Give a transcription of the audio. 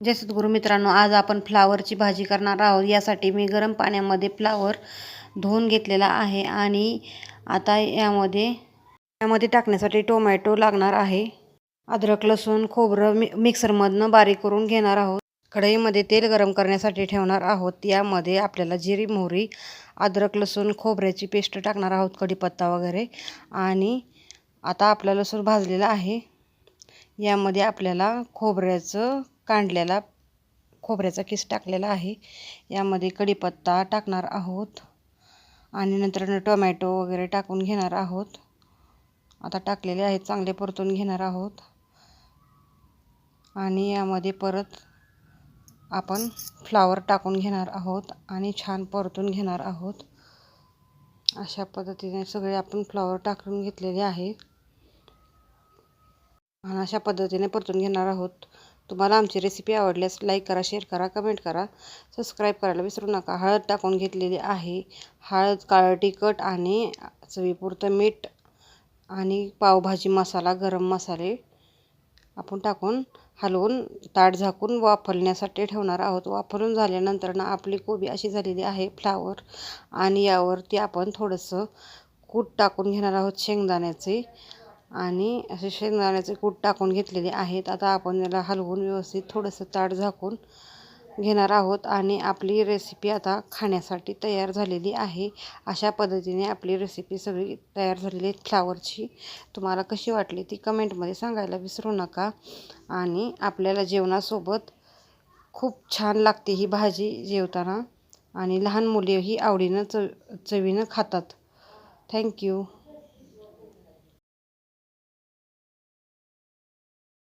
जय सद्गुरू मित्रांनो आज आपण फ्लावरची भाजी करणार आहोत. यासाठी मी गरम पाण्यामध्ये फ्लावर धुवून घेतलेला आहे आणि आता यामध्ये यामध्ये टाकण्यासाठी टोमॅटो लागणार आहे. अद्रक लसूण खोबरं मि मिक्सरमधनं बारीक करून घेणार आहोत. कढईमध्ये तेल गरम करण्यासाठी ठेवणार आहोत. यामध्ये आपल्याला जिरी मोहरी अद्रक लसूण खोबऱ्याची पेस्ट टाकणार आहोत कढीपत्ता वगैरे. आणि आता आपला लसूण भाजलेला आहे. यामध्ये आपल्याला खोबऱ्याचं कांडलेला खोबऱ्याचा किस टाकलेला आहे. यामध्ये कढीपत्ता टाकणार आहोत. आणि नंतर टोमॅटो वगैरे टाकून घेणार आहोत. आता टाकलेले आहेत चांगले परतून घेणार आहोत. आणि यामध्ये परत आपण फ्लावर टाकून घेणार आहोत आणि छान परतून घेणार आहोत. अशा पद्धतीने सगळे आपण फ्लावर टाकून घेतलेले आहेत. आणि अशा पद्धतीने परतून घेणार आहोत. तुम्हाला आमची रेसिपी आवडल्यास लाईक करा शेअर करा कमेंट करा. सबस्क्राईब करायला विसरू नका. हळद टाकून घेतलेली आहे. हळद काळं तिखट आणि चवीपुरतं मीठ आणि पावभाजी मसाला गरम मसाले आपण टाकून हलवून ताट झाकून वाफलण्यासाठी ठेवणार आहोत. वापरून झाल्यानंतर ना आपली कोबी अशी झालेली आहे फ्लावर आणि यावरती आपण थोडंसं कूट टाकून घेणार आहोत शेंगदाण्याचे. आणि असे शेंगदाण्याचे कूट टाकून घेतलेले आहेत. आता आपण याला हलवून व्यवस्थित थोडंसं ताट झाकून घेणार आहोत आणि आपली रेसिपी आता खाण्यासाठी तयार झालेली आहे. अशा पद्धतीने आपली रेसिपी सगळी तयार झालेली आहे. फ्लावरची तुम्हाला कशी वाटली ती कमेंटमध्ये सांगायला विसरू नका. आणि आपल्याला जेवणासोबत खूप छान लागते ही भाजी जेवताना. आणि लहान मुलेही आवडीनं चव चवीनं खातात. थँक्यू